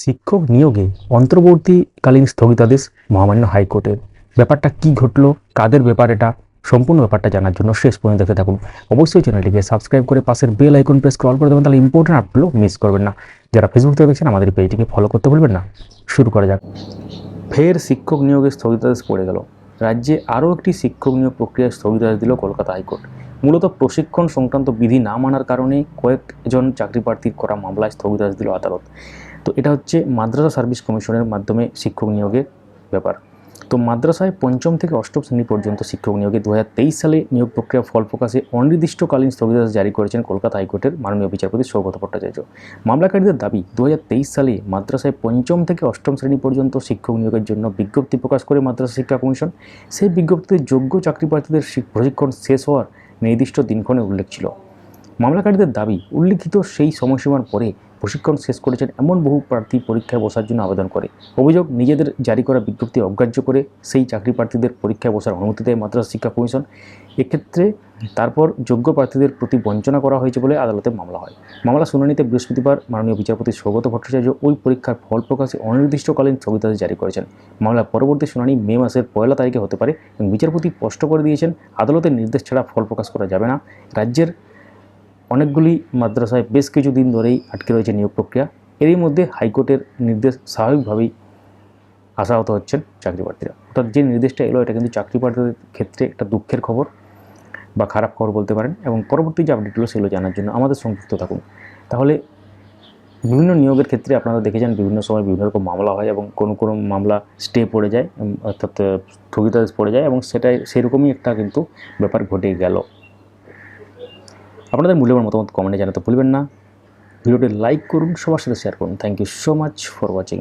শিক্ষক নিয়োগে অন্তর্বর্তীকালীন স্থগিতাদেশ মহামান্য হাইকোর্টের। ব্যাপারটা কি ঘটলো? কাদের ব্যাপার এটা? সম্পূর্ণ ব্যাপারটা জানার জন্য শেষ পর্যন্ত দেখতে থাকুন। অবশ্যই চ্যানেলটিকে সাবস্ক্রাইব করে পাশের বেল আইকন প্রেস করে অল করে দেবেন, তাহলে ইম্পর্টেন্ট আপগুলো মিস করবেন না। যারা ফেসবুক থেকে দেখছেন, আমাদের পেজটিকে ফলো করতে ভুলবেন না। শুরু করা যাক। ফের শিক্ষক নিয়োগে স্থগিতাদেশ পড়ে গেল। রাজ্যে আরও একটি শিক্ষক নিয়োগ প্রক্রিয়ায় স্থগিতাদেশ দিল কলকাতা হাইকোর্ট। মূলত প্রশিক্ষণ সংক্রান্ত বিধি না মানার কারণে কয়েকজন চাকরি প্রার্থীর করা মামলায় স্থগিতাদেশ দিল আদালত। তো এটা হচ্ছে মাদ্রাসা সার্ভিস কমিশনের মাধ্যমে শিক্ষক নিয়োগের ব্যাপার। তো মাদ্রাসায় পঞ্চম থেকে অষ্টম শ্রেণি পর্যন্ত শিক্ষক নিয়োগে দু হাজার তেইশ সালে নিয়োগ প্রক্রিয়া ফল প্রকাশে অনির্দিষ্টকালীন স্থগিতাদেশ জারি করেছেন কলকাতা হাইকোর্টের মাননীয় বিচারপতি সৌগত ভট্টাচার্য। মামলাকারীদের দাবি দু হাজার তেইশ সালে মাদ্রাসায় পঞ্চম থেকে অষ্টম শ্রেণি পর্যন্ত শিক্ষক নিয়োগের জন্য বিজ্ঞপ্তি প্রকাশ করে মাদ্রাসা শিক্ষা কমিশন। সেই বিজ্ঞপ্তিতে যোগ্য চাকরি প্রার্থীদের প্রশিক্ষণ শেষ হওয়ার নির্দিষ্ট দিনক্ষণে উল্লেখ ছিল। মামলাকারীদের দাবি, উল্লিখিত সেই সময়সীমার পরে প্রশিক্ষণ শেষ করেছেন এমন বহু প্রার্থী পরীক্ষায় বসার জন্য আবেদন করে। অভিযোগ, নিজেদের জারি করা বিজ্ঞপ্তি অগ্রাহ্য করে সেই চাকরি প্রার্থীদের পরীক্ষায় বসার অনুমতি দেয় মাদ্রাসা শিক্ষা কমিশন। এক্ষেত্রে তারপর যোগ্য প্রার্থীদের প্রতি বঞ্চনা করা হয়েছে বলে আদালতে মামলা হয়। মামলা শুনানিতে বৃহস্পতিবার মাননীয় বিচারপতি সৌগত ভট্টাচার্য ওই পরীক্ষার ফল প্রকাশে অনির্দিষ্টকালীন স্থগিতাদেশ জারি করেছেন। মামলার পরবর্তী শুনানি মে মাসের পয়লা তারিখে হতে পারে এবং বিচারপতি স্পষ্ট করে দিয়েছেন, আদালতের নির্দেশ ছাড়া ফল প্রকাশ করা যাবে না। রাজ্যের অনেকগুলি মাদ্রাসায় বেশ কিছু দিন ধরেই আটকে রয়েছে নিয়োগ প্রক্রিয়া। এরই মধ্যে হাইকোর্টের নির্দেশ স্বাভাবিকভাবেই আশাহত হচ্ছেন চাকরি প্রার্থীরা অর্থাৎ যে নির্দেশটা এলো, এটা কিন্তু চাকরি প্রার্থীদের ক্ষেত্রে একটা দুঃখের খবর বা খারাপ খবর বলতে পারেন এবং পরবর্তী যে আপডেটগুলো সেগুলো জানার জন্য আমাদের সংযুক্ত থাকুন। তাহলে বিভিন্ন নিয়োগের ক্ষেত্রে আপনারা দেখেছেন বিভিন্ন সময় বিভিন্ন রকম মামলা হয় এবং কোনো কোনো মামলা স্টে পড়ে যায় অর্থাৎ স্থগিতাদেশ পড়ে যায় এবং সেটাই, সেরকমই একটা কিন্তু ব্যাপার ঘটে গেল। আপনাদের মূল্যবান মতামত কমেন্টে জানাতে ভুলবেন না। ভিডিওটি লাইক করুন, সবার সাথে শেয়ার করুন। Thank you so much for watching